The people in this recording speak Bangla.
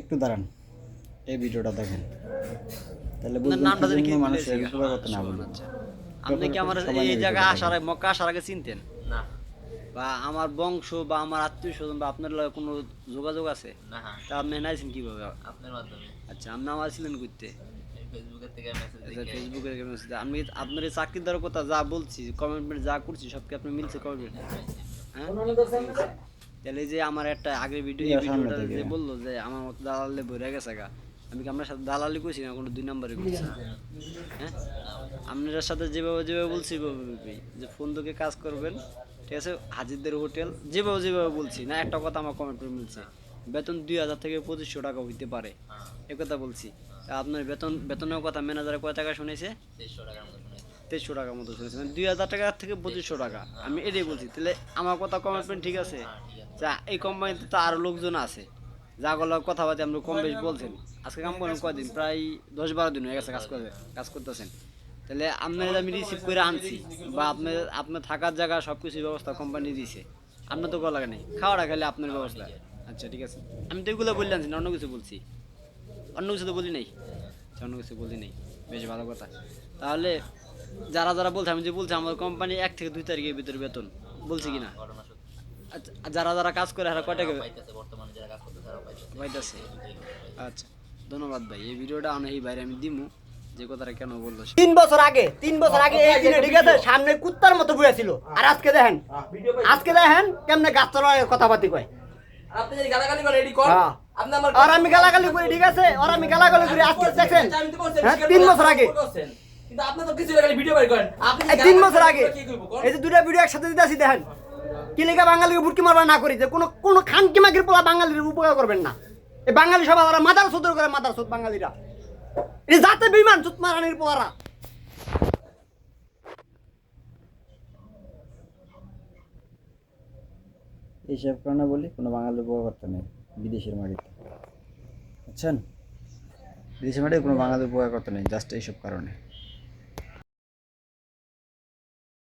একটু দাঁড়ান। এই ভিডিওটা দেখেন। তাহলে আপনার নামটা জানি কি মানুষ গেছি। করতে না বলবে আচ্ছা। আপনি কি আমার এই জায়গায় আসার আগে মক্কা আসার আগে চিনতেন? না। বা আমার বংশ বা আমার আত্মীয় স্বজন বা আপনার লগে কোনো যোগাযোগ আছে? না। তা আপনি নাইছেন কীভাবে? আপনার মাধ্যমে। আচ্ছা আপনি আমার ছিলেন থেকে মেসেজ আচ্ছা ফেসবুকে আমি আপনার এই চাকরি দেওয়ার কথা যা বলছি কমেন্টমেন্ট যা করছি সব কি আপনি মিলছে কমেন্ট হ্যাঁ? তাহলে যে আমার একটা আগের ভিডিও এই ভিডিওটা যে বলল যে আমার মতো দালালে ভরে গেছে গা আমি কি আপনার সাথে দালালি করছি না কোনো দুই নম্বরে করছি? হ্যাঁ। আপনার সাথে যেভাবে যেভাবে বলছি ওইভাবে। যে ফোন থেকে কাজ করবেন ঠিক আছে? হাজিরদের হোটেল যেভাবে যেভাবে বলছি না একটা কথা আমার কমেন্ট করে মিলছে বেতন দুই হাজার থেকে পঁচিশশো টাকা হইতে পারে। এ কথা বলছি। আপনার বেতন বেতনের কথা ম্যানেজারে কয় টাকা শুনেছে। তেইশশো টাকার মতো শুনে তেইশশো টাকার মতো শুনেছে। মানে দুই হাজার টাকা থেকে পঁচিশশো টাকা। আমি এটাই বলছি তাহলে আমার কথা কমিটমেন্ট ঠিক আছে? যা এই কোম্পানিতে তো আরও লোকজন আছে। যা গুলো কথাবার্তা আমরা কম বেশি বলছেন। আজকে কাম করেন কদিন প্রায় দশ বারো দিন হয়ে গেছে কাজ করে কাজ করতেছেন। তাহলে আপনার আমি রিসিভ করে আনছি বা আপনার আপনার থাকার জায়গা সব কিছু ব্যবস্থা কোম্পানি দিয়েছে আপনার তো কলা নেই। খাওয়াটা খেলে আপনার ব্যবস্থা। আচ্ছা ঠিক আছে। আমি তো এগুলো বললাম না অন্য কিছু বলছি। অন্য কিছু তো বলি নাই। আচ্ছা, অন্য কিছু বলি নাই। বেশ ভালো কথা। তাহলে যারা যারা বলছে আমি যে বলছি আমার কোম্পানি এক থেকে দুই তারিখের ভিতরে বেতন। বলছি কি না ঘটনা সত্যি আচ্ছা, যারা যারা কাজ করে তারা কয় টাকা? পাইতেছে। বর্তমানে যারা কাজ করতে তারা পাইতেছে পাইতেছে আচ্ছা ধন্যবাদ ভাই। এই ভিডিওটা অনেক বাইরে আমি দিমু যে কথাটা কেন বলল তিন বছর আগে তিন বছর আগে এই দিনে ঠিক আছে? সামনে কুত্তার মতো বইয়া ছিল। আর আজকে দেখেন আজকে দেখেন কেমনে গাছতলা কথাবার্তি কয়। আপনি যদি গালাগালি কর হ্যাঁ। আপনি আমার আর আমি গালাগালি করি ঠিক আছে? আর আমি গালাগালি করি আজকে আমি হ্যাঁ স্বীকার তিন বছর আগে। কিন্তু আপনি তো কিছু লাগালি ভিডিও বের করেন। আপনি তিন বছর আগে কি করব কোন? এই যে দুটা ভিডিও একসাথে দিতে আসি দেখেন। কি লেখা বাঙালিকে বুটকি মারবা না করি যে কোনো কোনো খানকি মাগির পোলা বাঙালির উপকার করবেন না। এই বাঙালি সবাই ওরা মাদার সুদর করে মাদার সুদ বাঙালিরা। এই জাতে বিমান সুদ মারানির পোলারা। এইসব কারণে বলি কোনো বাঙালির উপকার করতে নেই বিদেশের মাটিতে। বুঝছেন? বিদেশের মাটিতে কোনো বাঙালির উপকার করতে নেই জাস্ট এইসব কারণে।